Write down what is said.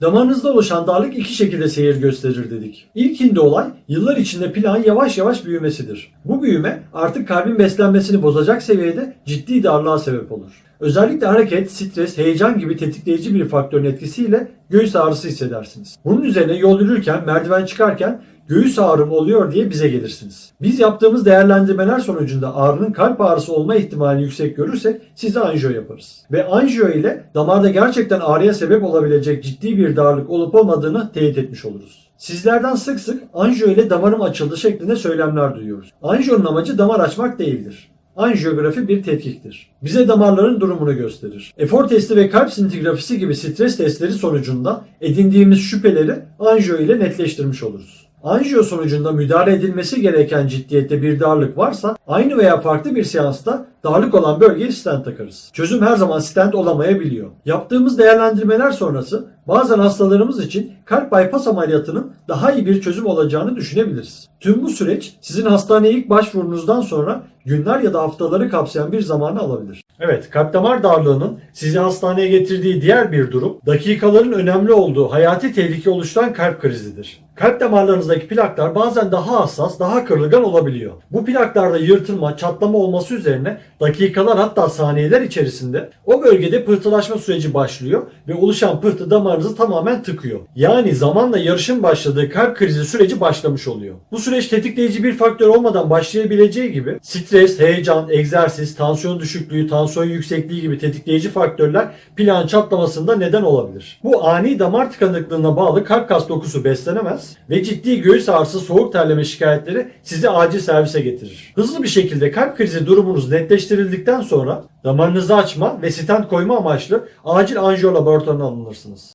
Damarınızda oluşan darlık iki şekilde seyir gösterir dedik. İlkinde olay yıllar içinde plağın yavaş yavaş büyümesidir. Bu büyüme artık kalbin beslenmesini bozacak seviyede ciddi darlığa sebep olur. Özellikle hareket, stres, heyecan gibi tetikleyici bir faktörün etkisiyle göğüs ağrısı hissedersiniz. Bunun üzerine yol yürürken, merdiven çıkarken göğüs ağrım oluyor diye bize gelirsiniz. Biz yaptığımız değerlendirmeler sonucunda ağrının kalp ağrısı olma ihtimalini yüksek görürsek size anjiyo yaparız. Ve anjiyo ile damarda gerçekten ağrıya sebep olabilecek ciddi bir darlık olup olmadığını teyit etmiş oluruz. Sizlerden sık sık anjiyo ile damarım açıldı şeklinde söylemler duyuyoruz. Anjiyonun amacı damar açmak değildir. Anjiyografi bir tetkiktir. Bize damarların durumunu gösterir. Efor testi ve kalp sintigrafisi gibi stres testleri sonucunda edindiğimiz şüpheleri anjiyo ile netleştirmiş oluruz. Anjiyo sonucunda müdahale edilmesi gereken ciddiyette bir darlık varsa aynı veya farklı bir seansta darlık olan bölgeye stent takarız. Çözüm her zaman stent olamayabiliyor. Yaptığımız değerlendirmeler sonrası bazen hastalarımız için kalp bypass ameliyatının daha iyi bir çözüm olacağını düşünebiliriz. Tüm bu süreç sizin hastaneye ilk başvurunuzdan sonra günler ya da haftaları kapsayan bir zamanı alabilir. Evet, kalp damar darlığının sizi hastaneye getirdiği diğer bir durum, dakikaların önemli olduğu hayati tehlike oluşturan kalp krizidir. Kalp damarlarınızdaki plaklar bazen daha hassas, daha kırılgan olabiliyor. Bu plaklarda yırtılma, çatlama olması üzerine dakikalar hatta saniyeler içerisinde o bölgede pıhtılaşma süreci başlıyor ve oluşan pıhtı damarınızı tamamen tıkıyor. Yani zamanla yarışın başladığı kalp krizi süreci başlamış oluyor. Bu süreç tetikleyici bir faktör olmadan başlayabileceği gibi stres, heyecan, egzersiz, tansiyon düşüklüğü, tansiyon yüksekliği gibi tetikleyici faktörler plağın çatlamasında neden olabilir. Bu ani damar tıkanıklığına bağlı kalp kas dokusu beslenemez ve ciddi göğüs ağrısı, soğuk terleme şikayetleri sizi acil servise getirir. Hızlı bir şekilde kalp krizi durumunuz netleştirildikten sonra damarınızı açma ve stent koyma amaçlı acil anjiyo laboratuvarına alınırsınız.